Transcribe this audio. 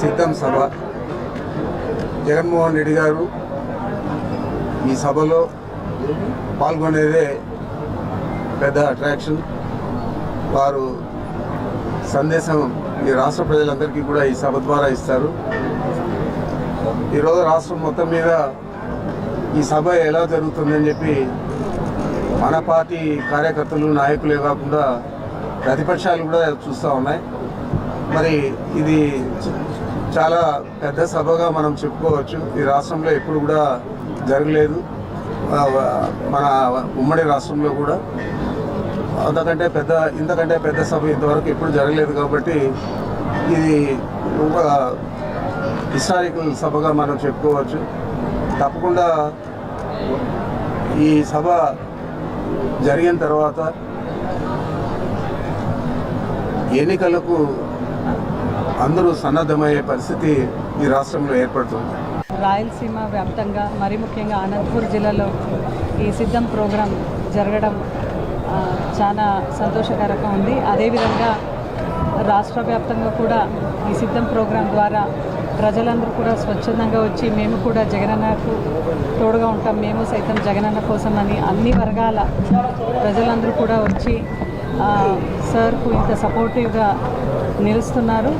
సిద్ధం సభ. జగన్మోహన్ రెడ్డి గారు ఈ సభలో పాల్గొనేదే పెద్ద అట్రాక్షన్ వారు సందేశం ఈ రాష్ట్ర ప్రజలందరికీ కూడా ఈ సభ ద్వారా ఇస్తారు. ఈరోజు రాష్ట్రం మొత్తం మీద ఈ సభ ఎలా జరుగుతుందని చెప్పి మన పార్టీ కార్యకర్తలు నాయకులే కాకుండా ప్రతిపక్షాలు కూడా చూస్తూ ఉన్నాయి. మరి ఇది చాలా పెద్ద సభగా మనం చెప్పుకోవచ్చు. ఈ రాష్ట్రంలో ఎప్పుడు కూడా జరగలేదు. మన ఉమ్మడి రాష్ట్రంలో కూడా. అంతకంటే పెద్ద ఇంతకంటే పెద్ద సభ ఇంతవరకు ఎప్పుడు జరగలేదు కాబట్టి ఇది ఒక హిస్టారికల్ సభగా మనం చెప్పుకోవచ్చు. తప్పకుండా ఈ సభ జరిగిన తర్వాత ఎన్నికలకు అందరూ సన్నద్ధమయ్యే పరిస్థితి ఈ రాష్ట్రంలో ఏర్పడుతుంది. రాయలసీమ వ్యాప్తంగా మరి ముఖ్యంగా అనంతపూర్ జిల్లాలో ఈ సిద్ధం ప్రోగ్రాం జరగడం చాలా సంతోషకరంగా ఉంది. అదేవిధంగా రాష్ట్ర వ్యాప్తంగా కూడా ఈ సిద్ధం ప్రోగ్రాం ద్వారా ప్రజలందరూ కూడా స్వచ్ఛందంగా వచ్చి మేము కూడా జగనన్నకు తోడుగా ఉంటాం మేము సైతం జగనన్న కోసం అని అన్ని వర్గాల ప్రజలందరూ కూడా వచ్చి సార్కు ఇంత సపోర్టివ్గా నిలుస్తున్నారు.